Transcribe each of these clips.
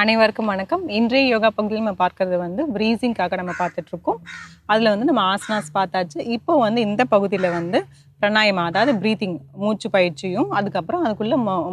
அனைவருக்கும் வணக்கம். இன்றைய யோகா பகுதியில் நம்ம பார்க்கறது வந்து ப்ரீசிங்காக நம்ம பார்த்துட்ருக்கோம் அதில் வந்து நம்ம ஆசனாஸ் பார்த்தாச்சு. இப்போ வந்து இந்த பகுதியில் வந்து பிரணாயமா அதாவது ப்ரீத்திங் மூச்சு பயிற்சியும் அதுக்கப்புறம் அதுக்குள்ளே மு-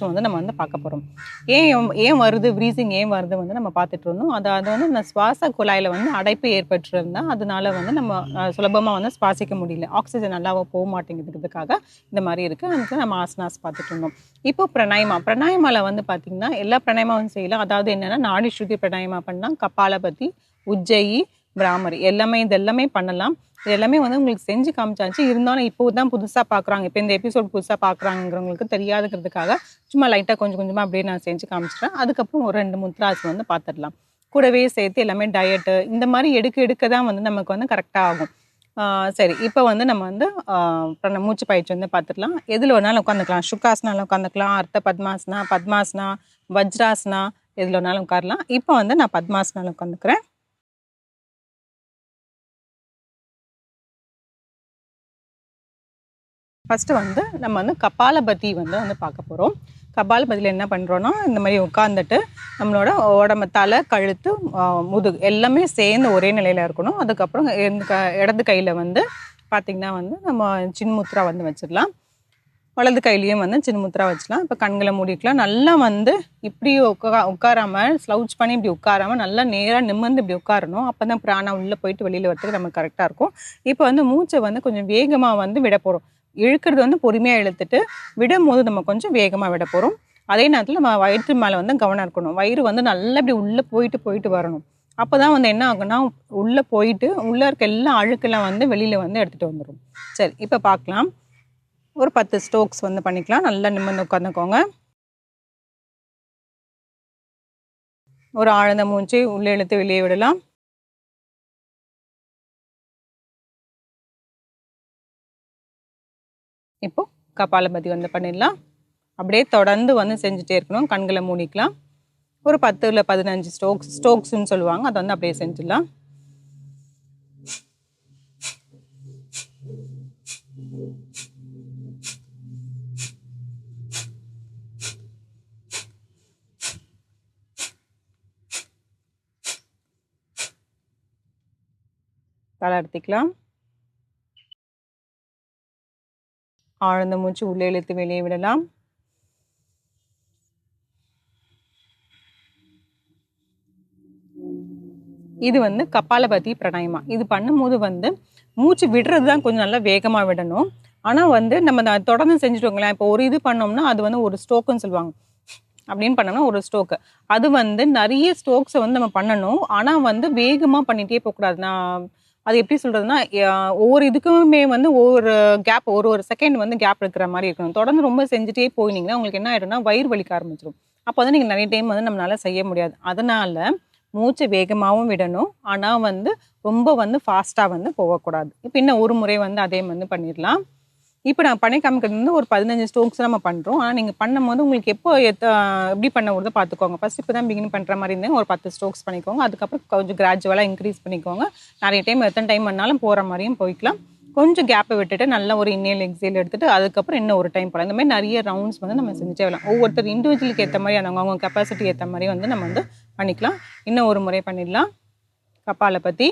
வந்து நம்ம வந்து பார்க்க போகிறோம் ஏன் ஏன் வருது ப்ரீசிங் ஏன் வருது வந்து நம்ம பார்த்துட்டு இருந்தோம். அது அது வந்து இந்த சுவாச குழாயில் வந்து அடைப்பு ஏற்பட்டுருந்தா அதனால வந்து நம்ம சுலபமாக வந்து சுவாசிக்க முடியல. ஆக்சிஜன் நல்லாவோ போக மாட்டேங்குதுக்காக இந்த மாதிரி இருக்குது அதுக்கு நம்ம ஆசனாஸ் பார்த்துட்டு இருந்தோம். இப்போ பிரணாயமா பிரணாயமாவில் வந்து பார்த்தீங்கன்னா எல்லா பிரணாயமாவும் செய்யலாம். அதாவது என்னென்னா நாடி ஸ்ருதி பிரணாயமா பண்ணால் கபாலபதி உஜ்ஜயி பிராமரி எல்லாமே இது எல்லாமே பண்ணலாம். இது எல்லாமே வந்து உங்களுக்கு செஞ்சு காமிச்சாச்சு. இருந்தாலும் இப்போ தான் புதுசாக பார்க்குறாங்க இப்போ இந்த எபிசோட் புதுசாக பார்க்குறாங்கிறவங்களுக்கு தெரியாதுங்கிறதுக்காக சும்மா லைட்டாக கொஞ்சம் கொஞ்சமாக அப்படியே நான் செஞ்சு காமிச்சிட்டேன் அதுக்கப்புறம் ஒரு ரெண்டு முத்ராஸ் வந்து பார்த்துடலாம் கூடவே சேர்த்து எல்லாமே டயட்டு இந்த மாதிரி எடுக்க எடுக்க தான் வந்து நமக்கு வந்து கரெக்டாக ஆகும். சரி இப்போ வந்து நம்ம வந்து பிரண- மூச்சு பயிற்சி வந்து பார்த்துக்கலாம் எதில் வேணாலும் உட்காந்துக்கலாம். சுக்காசனாலும் உட்காந்துக்கலாம். அர்த்த பத்மாசனா பத்மாசனா வஜ்ராசனா எதில் வேணாலும் உட்காரலாம். இப்போ வந்து நான் பத்மாசனாலும் உட்காந்துக்கிறேன். ஃபஸ்ட்டு வந்து நம்ம வந்து கபாலபதி வந்து வந்து பார்க்க போகிறோம் கபாலபதியில் என்ன பண்ணுறோன்னா இந்த மாதிரி உட்காந்துட்டு நம்மளோட உடம்பு தலை கழுத்து முதுகு எல்லாமே சேர்ந்து ஒரே நிலையில் இருக்கணும். அதுக்கப்புறம் எந்த க இடது கையில் வந்து பார்த்திங்கன்னா வந்து நம்ம சின்முத்ரா வந்து வச்சிடலாம். வலது கையிலையும் வந்து சின்முத்ரா வச்சுக்கலாம் இப்போ கண்களை மூடிக்கலாம். நல்லா வந்து இப்படி உட்கா உட்காராமல் ஸ்லவுச் பண்ணி இப்படி உட்காராமல் நல்லா நேராக நிமிர்ந்து இப்படி உட்காரணும். அப்போ தான் பிராணம் உள்ளே போயிட்டு வெளியில் வரதுக்கு நமக்கு கரெக்டாக இருக்கும். இப்போ வந்து மூச்சை வந்து கொஞ்சம் வேகமாக வந்து விட போகிறோம் இழுக்கிறது வந்து பொறுமையாக இழுத்துட்டு விடும் போது நம்ம கொஞ்சம் வேகமாக விட போகிறோம் அதே நேரத்தில் நம்ம வயிற்று மேலே வந்து கவனம் இருக்கணும். வயிறு வந்து நல்லா இப்படி உள்ளே போயிட்டு போயிட்டு வரணும். அப்போ தான் வந்து என்ன ஆகும்னா உள்ளே போயிட்டு உள்ளே இருக்க எல்லா அழுக்கெல்லாம் வந்து வெளியில் வந்து எடுத்துகிட்டு வந்துடும் சரி இப்போ பார்க்கலாம் ஒரு பத்து ஸ்ட்ரோக்ஸ் வந்து பண்ணிக்கலாம். நல்லா நிமிர்ந்து உட்காந்துக்கோங்க ஒரு ஆழ்ந்த மூச்சு உள்ளே இழுத்து வெளியே விடலாம். இப்போது கபாலபதி வந்து பண்ணிடலாம். அப்படியே தொடர்ந்து வந்து செஞ்சுட்டே இருக்கணும். கண்களை மூடிக்கலாம். ஒரு பத்து இல்லை பதினஞ்சு ஸ்ட்ரோக்ஸ் ஸ்ட்ரோக்ஸ்னு சொல்லுவாங்க. அதை வந்து அப்படியே செஞ்சிடலாம். தளர்த்திக்கலாம் ஆழ்ந்த மூச்சு உள்ளே இழுத்து வெளியே விடலாம். இது வந்து கபாலபதி பிரணாயமா. இது பண்ணும்போது வந்து மூச்சு விடுறது தான் கொஞ்சம் நல்லா வேகமாக விடணும். ஆனால் வந்து நம்ம தொடர்ந்து செஞ்சுட்டோங்களேன். இப்போ ஒரு இது பண்ணோம்னா அது வந்து ஒரு ஸ்ட்ரோக்குன்னு சொல்லுவாங்க. அப்படின்னு பண்ணோம்னா ஒரு ஸ்ட்ரோக்கு அது வந்து நிறைய ஸ்ட்ரோக்ஸை வந்து நம்ம பண்ணணும். ஆனால் வந்து வேகமாக பண்ணிகிட்டே போகக்கூடாது. நான் அது எப்படி சொல்கிறதுனா ஒவ்வொரு இதுக்குமே வந்து ஒவ்வொரு கேப் ஒரு ஒரு செகண்ட் வந்து கேப் இருக்கிற மாதிரி இருக்கணும். தொடர்ந்து ரொம்ப செஞ்சுட்டே போயினீங்கன்னா உங்களுக்கு என்ன ஆகிடும்னா வயிறு வலிக்க ஆரம்பிச்சிடும் அப்போ வந்து நீங்கள் நிறைய டைம் வந்து நம்மளால் செய்ய முடியாது. அதனால் மூச்சை வேகமாகவும் விடணும். ஆனால் வந்து ரொம்ப வந்து ஃபாஸ்ட்டாக வந்து போகக்கூடாது. இப்போ இன்னும் ஒரு முறை வந்து அதே வந்து பண்ணிடலாம். இப்போ நான் பண்ணி காமிக்கிறது வந்து ஒரு பதினஞ்சு ஸ்டோக்ஸ் நம்ம பண்ணுறோம் ஆனால் நீங்கள் பண்ணும்போது உங்களுக்கு எப்போ எத்த எப்படி பண்ண வருதோ பார்த்துக்கோங்க. ஃபஸ்ட் இப்போ தான் பிகின் பண்ணுற மாதிரி இருந்தால் ஒரு பத்து ஸ்டோக்ஸ் பண்ணிக்கோங்க. அதுக்கப்புறம் கொஞ்சம் கிராஜுவலாக இன்க்ரீஸ் பண்ணிக்கோங்க. நிறைய டைம் எத்தனை டைம் பண்ணாலும் போகிற மாதிரியும் போய்க்கலாம். கொஞ்சம் கேப்பை விட்டுட்டு நல்ல ஒரு இன்னேல் எக்ஸேல் எடுத்துட்டு அதுக்கப்புறம் இன்னும் ஒரு டைம் போகலாம் இந்த மாதிரி நிறைய ரவுண்ட்ஸ் வந்து நம்ம செஞ்சுட்டே வரலாம். ஒவ்வொருத்தர் இண்டிவிஜுவலுக்கு ஏற்ற மாதிரி அவங்க அவங்க கெப்பாசிட்டி ஏற்ற மாதிரி வந்து நம்ம வந்து பண்ணிக்கலாம். இன்னும் ஒரு முறை பண்ணிடலாம். கப்பாலை பற்றி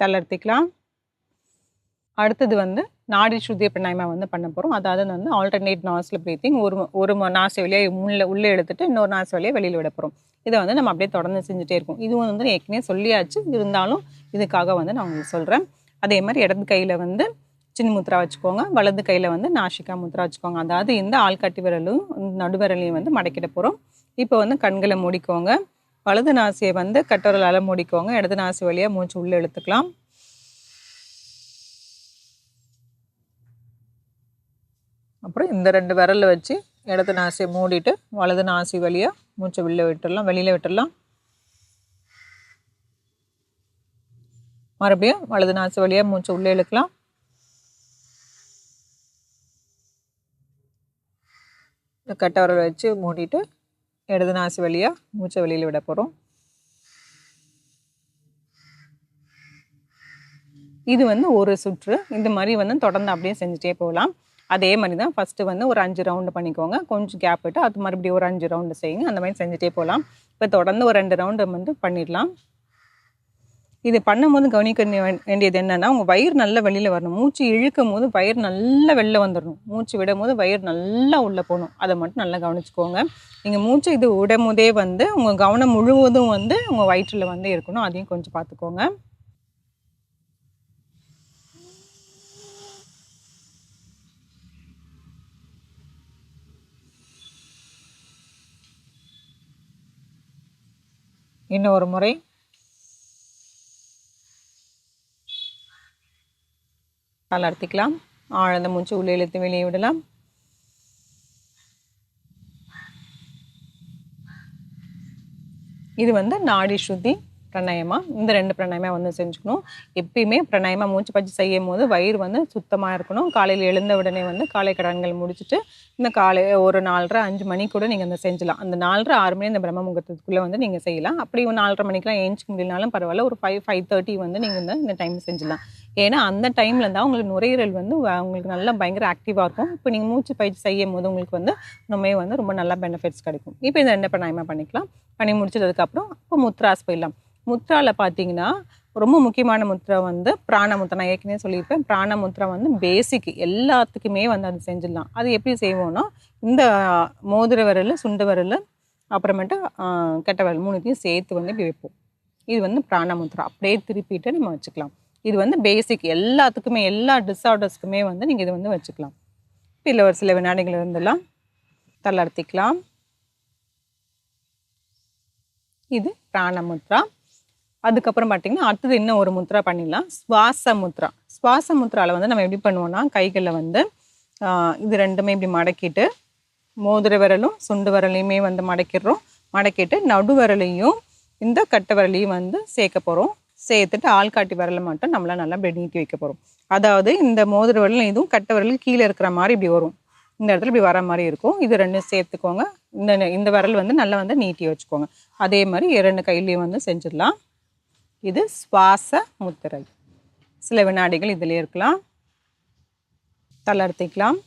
தளர்த்திக்கலாம். அடுத்தது வந்து நாடி சுத்திய பிராணாயமா வந்து பண்ண போகிறோம் அதாவது வந்து ஆல்டர்னேட் நாசில் பிரீத்திங் ஒரு ஒரு நாசை நாசி வழியாக உள்ள உள்ளே எடுத்துட்டு இன்னொரு நாசி வழியாக வெளியில் விட போகிறோம் இதை வந்து நம்ம அப்படியே தொடர்ந்து செஞ்சுட்டே இருக்கும். இதுவும் வந்து ஏற்கனவே சொல்லியாச்சு. இருந்தாலும் இதுக்காக வந்து நான் உங்களுக்கு சொல்கிறேன் அதே மாதிரி இடது கையில் வந்து சின்ன முத்ரா வச்சுக்கோங்க. வலது கையில் வந்து நாசிகா முத்ரா வச்சுக்கோங்க. அதாவது இந்த ஆள்காட்டி விரலும் நடுவிரலையும் வந்து மடக்கிட போகிறோம் இப்போ வந்து கண்களை மூடிக்கோங்க. வலது நாசியை வந்து கட்டோரலால் மூடிக்கோங்க. இடது நாசி வழியாக மூச்சு உள்ளே இழுத்துக்கலாம். அப்புறம் இந்த ரெண்டு விரலில் வச்சு இடது நாசியை மூடிட்டு வலது நாசி வழியாக மூச்சை வெளில விட்டுடலாம் வெளியில் விட்டுடலாம் மறுபடியும் வலது நாசி வழியாக மூச்சை உள்ளே இழுக்கலாம். இந்த வச்சு மூடிட்டு இடது நாசி வழியாக மூச்சை வெளியில் விட போகிறோம் இது வந்து ஒரு சுற்று. இந்த மாதிரி வந்து தொடர்ந்து அப்படியே செஞ்சுட்டே போகலாம். அதே மாதிரி தான் ஃபஸ்ட்டு வந்து ஒரு அஞ்சு ரவுண்டு பண்ணிக்கோங்க. கொஞ்சம் கேப் விட்டு அது மறுபடியும் ஒரு அஞ்சு ரவுண்டு செய்யுங்க. அந்த மாதிரி செஞ்சுட்டே போகலாம். இப்போ தொடர்ந்து ஒரு ரெண்டு ரவுண்டு வந்து பண்ணிடலாம். இது பண்ணும்போது கவனிக்க வேண்டிய- வேண்டியது என்னென்னா உங்கள் வயிறு நல்லா வெளியில் வரணும். மூச்சு இழுக்கும் போது வயிறு நல்லா வெளில வந்துடணும் மூச்சு விடும் போது வயிறு நல்லா உள்ளே போகணும். அதை மட்டும் நல்லா கவனிச்சுக்கோங்க. நீங்கள் மூச்சு இது விடும் போதே வந்து உங்கள் கவனம் முழுவதும் வந்து உங்கள் வயிற்றில் வந்து இருக்கணும். அதையும் கொஞ்சம் பார்த்துக்கோங்க. இன்னும் ஒரு முறை. தளர்த்திக்கலாம். ஆழ்ந்த மூச்சு உள்ளே இழுத்து வெளியே விடலாம். இது வந்து நாடி சுத்தி பிரணயமா இந்த ரெண்டு பிரணயமா வந்து செஞ்சுக்கணும். எப்பயுமே பிரணயமா மூச்சு பயிற்சி செய்யும் போது வயிறு வந்து சுத்தமாக இருக்கணும். காலையில் எழுந்த உடனே வந்து காலை கடன்கள் முடிச்சுட்டு இந்த காலை ஒரு நாலரை அஞ்சு மணி கூட நீங்கள் இந்த செஞ்சலாம். அந்த நாலரை ஆறு மணி இந்த பிரம்ம முகூர்த்தத்துக்குள்ளே வந்து நீங்கள் செய்யலாம். அப்படி ஒரு நாலரை மணிக்கெலாம் ஏஞ்சிக்க முடியலனாலும் பரவாயில்ல. ஒரு ஃபைவ் ஃபைவ் தேர்ட்டி வந்து நீங்கள் இந்த இந்த டைம் செஞ்சலாம். ஏன்னா அந்த டைமில் தான் உங்களுக்கு நுரையீரல் வந்து வ- உங்களுக்கு நல்லா பயங்கர ஆக்டிவாக இருக்கும். இப்போ நீங்கள் மூச்சு பயிற்சி செய்யும் போது உங்களுக்கு வந்து இன்னுமே வந்து ரொம்ப நல்லா பெனிஃபிட்ஸ் கிடைக்கும். இப்போ இந்த ரெண்டு பிரணாயமாக பண்ணிக்கலாம். பண்ணி முடிச்சதுக்கப்புறம் இப்போ முத்ராஸ் போயிடலாம். முத்ராவில் பார்த்தீங்கன்னா ரொம்ப முக்கியமான முத்ரா வந்து பிராணமுத்ரா நான் ஏற்கனவே சொல்லியிருப்பேன் பிராணமுத்ரா வந்து பேசிக் எல்லாத்துக்குமே வந்து அது செஞ்சிடலாம். அது எப்படி செய்வோம்னா இந்த மோதிர விரல் சுண்டு விரல் அப்புறமேட்டு கெட்ட விரல் மூணுத்தையும் சேர்த்து வந்து இப்படி வைப்போம். இது வந்து பிராணமுத்ரா அப்படியே திருப்பிட்டு நம்ம வச்சுக்கலாம். இது வந்து பேசிக் எல்லாத்துக்குமே எல்லா டிஸார்டர்ஸ்க்குமே வந்து நீங்கள் இது வந்து வச்சுக்கலாம். இப்போ ஒரு சில வினாடிகள் இருந்தெல்லாம் தளர்த்திக்கலாம் இது பிராணமுத்ரா அதுக்கப்புறம் பார்த்தீங்கன்னா அடுத்தது இன்னும் ஒரு முத்ரா பண்ணிடலாம்? சுவாச முத்ரா. சுவாச முத்ராவில் வந்து நம்ம எப்படி பண்ணுவோம்னா கைகளில் வந்து இது ரெண்டுமே இப்படி மடக்கிட்டு மோதிர விரலும் சுண்டு விரலையுமே வந்து மடக்கிடுறோம். மடக்கிட்டு நடு விரலையும் இந்த கட்டை விரலையும் வந்து சேர்க்க போகிறோம் சேர்த்துட்டு ஆள்காட்டி விரலை மட்டும் நம்மளால் நல்லா இப்படி நீட்டி வைக்க போகிறோம் அதாவது இந்த மோதிர விரலும் இதுவும் கட்டை விரல் கீழே இருக்கிற மாதிரி இப்படி வரும். இந்த இடத்துல இப்படி வர மாதிரி இருக்கும். இது ரெண்டும் சேர்த்துக்கோங்க. இந்த இந்த விரல் வந்து நல்லா வந்து நீட்டி வச்சுக்கோங்க. அதே மாதிரி இரண்டு கையிலையும் வந்து செஞ்சிடலாம். இது சுவாச முத்திரை. சில வினாடிகள் இதில் இருக்கலாம். தளர்த்திக்கலாம்.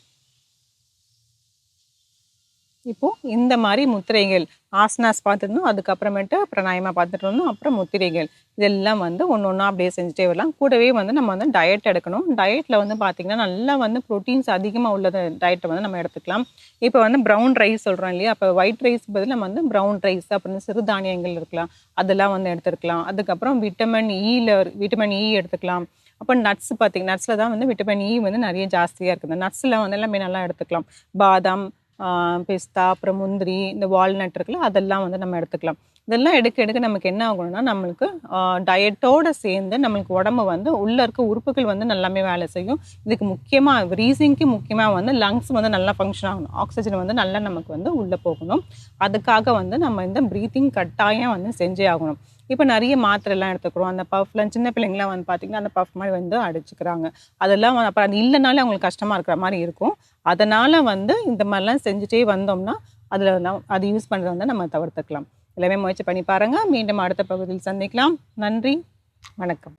இப்போ இந்த மாதிரி முத்திரைகள் ஆசனாஸ் பார்த்துருந்தோம் அதுக்கப்புறமேட்டு பிராணாயமா பார்த்துட்டு இருந்தோம் அப்புறம் முத்திரைகள். இதெல்லாம் வந்து ஒன்று ஒன்றா அப்படியே செஞ்சுட்டே வரலாம். கூடவே வந்து நம்ம வந்து டயட் எடுக்கணும். டயட்டில் வந்து பார்த்திங்கன்னா நல்லா வந்து ப்ரோட்டீன்ஸ் அதிகமாக உள்ள டயட்டை வந்து நம்ம எடுத்துக்கலாம். இப்போ வந்து ப்ரௌன் ரைஸ் சொல்கிறோம் இல்லையா? அப்போ ஒயிட் ரைஸ் பதில் நம்ம வந்து ப்ரௌன் ரைஸ் அப்புறம் சிறுதானியங்கள் இருக்கலாம். அதெல்லாம் வந்து எடுத்துருக்கலாம். அதுக்கப்புறம் விட்டமின் இயில் விட்டமின் இ எடுத்துக்கலாம். அப்போ நட்ஸ் பார்த்திங்க நட்ஸில் தான் வந்து விட்டமின் இ e வந்து நிறைய ஜாஸ்தியாக இருக்குது. நட்ஸில் வந்து எல்லாமே நல்லா எடுத்துக்கலாம். பாதாம் பிஸ்தா அப்புறம் முந்திரி இந்த வால்நட் இருக்குல்ல அதெல்லாம் வந்து நம்ம எடுத்துக்கலாம். இதெல்லாம் எடுக்க எடுக்க நமக்கு என்ன ஆகணும்னா நம்மளுக்கு டயட்டோட சேர்ந்து நம்மளுக்கு உடம்பு வந்து உள்ளே இருக்க உறுப்புகள் வந்து நல்லாமே வேலை செய்யும். இதுக்கு முக்கியமாக ப்ரீசிங்க்கு முக்கியமாக வந்து லங்ஸ் வந்து நல்லா ஃபங்க்ஷன் ஆகணும். ஆக்சிஜன் வந்து நல்லா நமக்கு வந்து உள்ளே போகணும். அதுக்காக வந்து நம்ம இந்த ப்ரீத்திங் கட்டாயம் வந்து செஞ்சே ஆகணும். இப்போ நிறைய மாத்திரைலாம் எடுத்துக்கிறோம். அந்த பஃப்லாம் சின்ன பிள்ளைங்களாம் வந்து பார்த்திங்கன்னா அந்த பஃப் மாதிரி வந்து அடிச்சுக்கிறாங்க. அதெல்லாம் அப்புறம் அது இல்லைனாலே அவங்களுக்கு கஷ்டமாக இருக்கிற மாதிரி இருக்கும். அதனால் வந்து இந்த மாதிரிலாம் செஞ்சுட்டே வந்தோம்னா அதில் அது யூஸ் பண்ணுறத வந்து நம்ம தவிர்த்துக்கலாம். எல்லாமே முயற்சி பண்ணி பாருங்கள் மீண்டும் அடுத்த பகுதியில் சந்திக்கலாம். நன்றி. வணக்கம்.